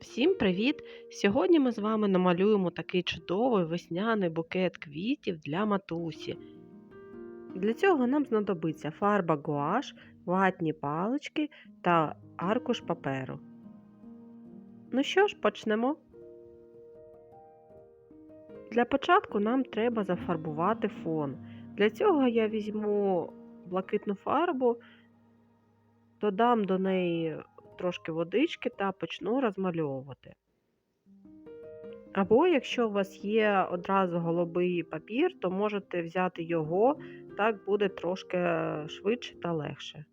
Всім привіт! Сьогодні ми з вами намалюємо такий чудовий весняний букет квітів для матусі. Для цього нам знадобиться фарба гуаш, ватні палички та аркуш паперу. Ну що ж, почнемо. Для початку нам треба зафарбувати фон. Для цього я візьму блакитну фарбу, додам до неї трошки водички та почну розмальовувати. Або, якщо у вас є одразу голубий папір, то можете взяти його, так буде трошки швидше та легше.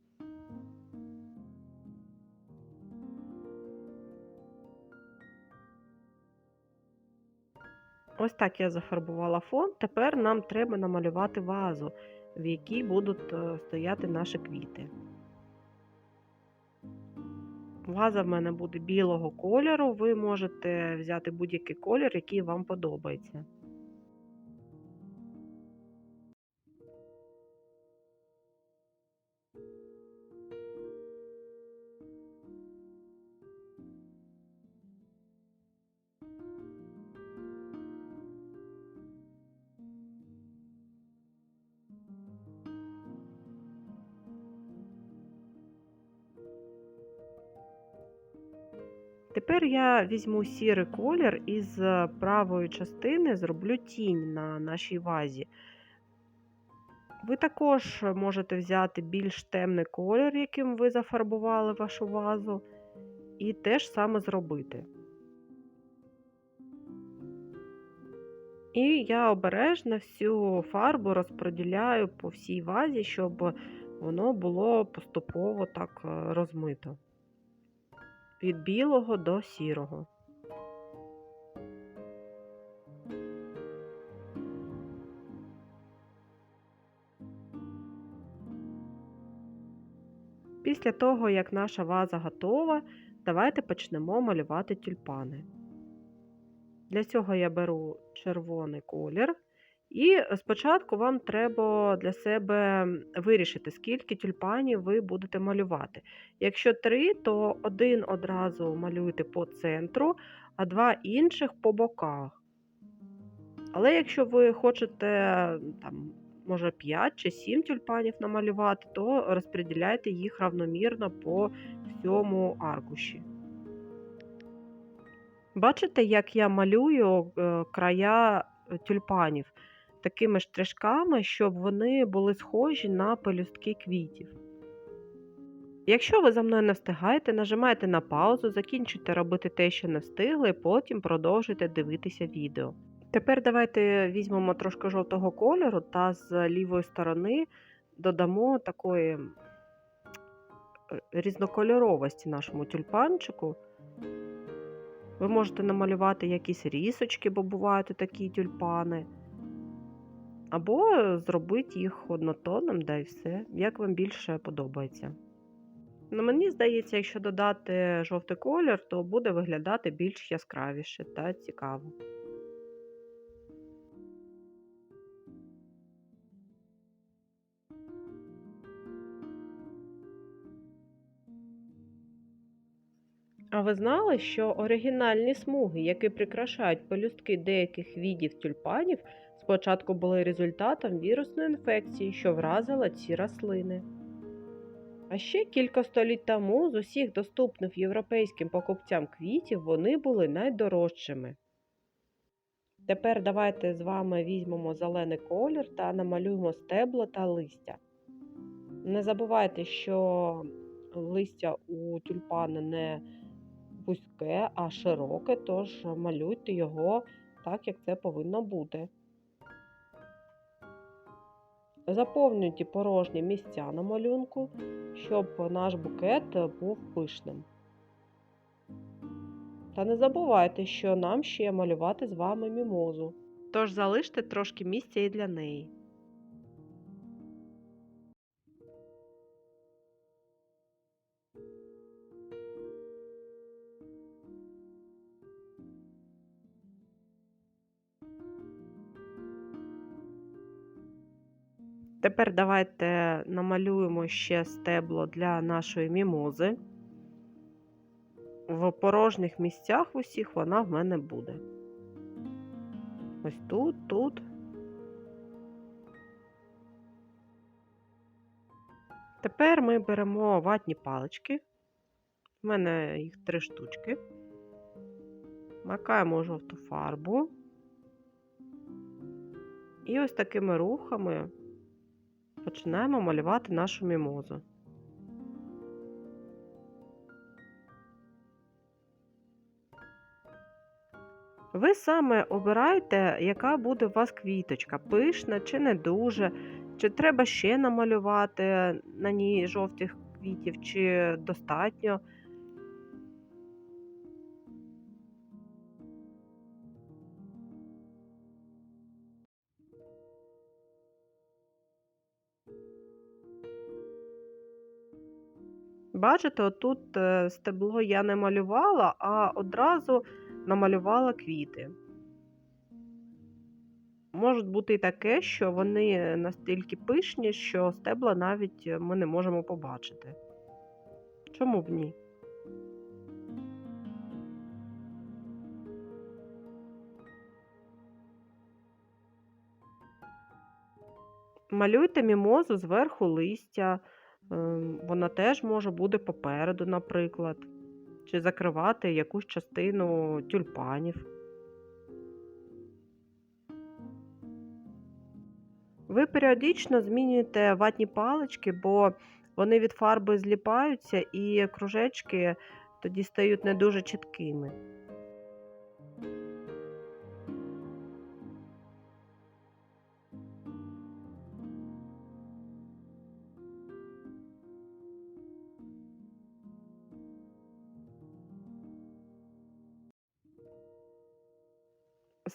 Ось так я зафарбувала фон. Тепер нам треба намалювати вазу, в якій будуть е, стояти наші квіти. Ваза в мене буде білого кольору. Ви можете взяти будь-який колір, який вам подобається. Тепер я візьму сірий колір і з правої частини зроблю тінь на нашій вазі. Ви також можете взяти більш темний колір, яким ви зафарбували вашу вазу, і теж саме зробити. І я обережно всю фарбу розподіляю по всій вазі, щоб воно було поступово так е, розмито від білого до сірого. Після того, як наша ваза готова, давайте почнемо малювати тюльпани. Для цього я беру червоний колір. І спочатку вам треба для себе вирішити, скільки тюльпанів ви будете малювати. Якщо три, то один одразу малюйте по центру, а два інших по боках. Але якщо ви хочете там, може 5 чи 7 тюльпанів намалювати, то розподіляйте їх равномірно по всьому аркуші. Бачите, як я малюю е, края е, тюльпанів? Такими штришками, щоб вони були схожі на пелюстки квітів. Якщо ви за мною не встигаєте, нажимайте на паузу, закінчуйте робити те, що не встигли, потім продовжуйте дивитися відео. Тепер давайте візьмемо трошки жовтого кольору та з лівої сторони додамо такої е, різнокольоровості нашому тюльпанчику. Ви можете намалювати якісь рісочки, бо бувають такі тюльпани. Або зробити їх однотонним, да і все, як вам більше подобається. Ну, Мені здається, якщо додати жовтий колір, то буде виглядати більш яскравіше та цікаво. А ви знали, що оригінальні смуги, які прикрашають пелюстки деяких видів тюльпанів, спочатку були результатом вірусної інфекції, що вразила ці рослини. А ще кілька століть тому з усіх доступних європейським покупцям квітів вони були найдорожчими. Тепер давайте з вами візьмемо зелений колір та намалюємо стебло та листя. Не забувайте, що листя у тюльпани не вузьке, а широке, тож малюйте його так, як це повинно бути. Заповнюйте порожні місця на малюнку, щоб наш букет був пишним. Та не забувайте, що нам ще малювати з вами мімозу. Тож залиште трошки місця і для неї. Тепер давайте намалюємо ще стебло для нашої мімози. В порожніх місцях усіх вона в мене буде. Ось тут, тут. Тепер ми беремо ватні палички. У мене їх три штучки. Макаємо жовту фарбу. І ось такими рухами починаємо малювати нашу мімозу. Ви саме обираєте, яка буде у вас квіточка, пишна чи не дуже, чи треба ще намалювати на ній жовтих квітів, чи достатньо. Бачите, отут е, стебло я не малювала, а одразу намалювала квіти. Може бути і таке, що вони настільки пишні, що стебла навіть е, ми не можемо побачити. Чому б ні? Малюйте мімозу зверху листя. Ем, Вона теж може бути попереду, наприклад, чи закривати якусь частину тюльпанів. Ви періодично змінюєте ватні палички, бо вони від фарби зліпаються і кружечки тоді стають не дуже чіткими.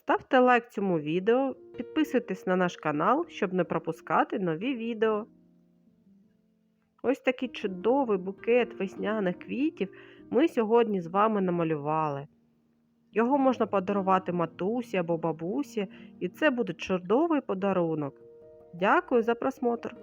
Ставте лайк цьому відео, підписуйтесь на наш канал, щоб не пропускати нові відео. Ось такий чудовий букет весняних квітів ми сьогодні з вами намалювали. Його можна подарувати матусі або бабусі, і це буде чудовий подарунок. Дякую за просмотр!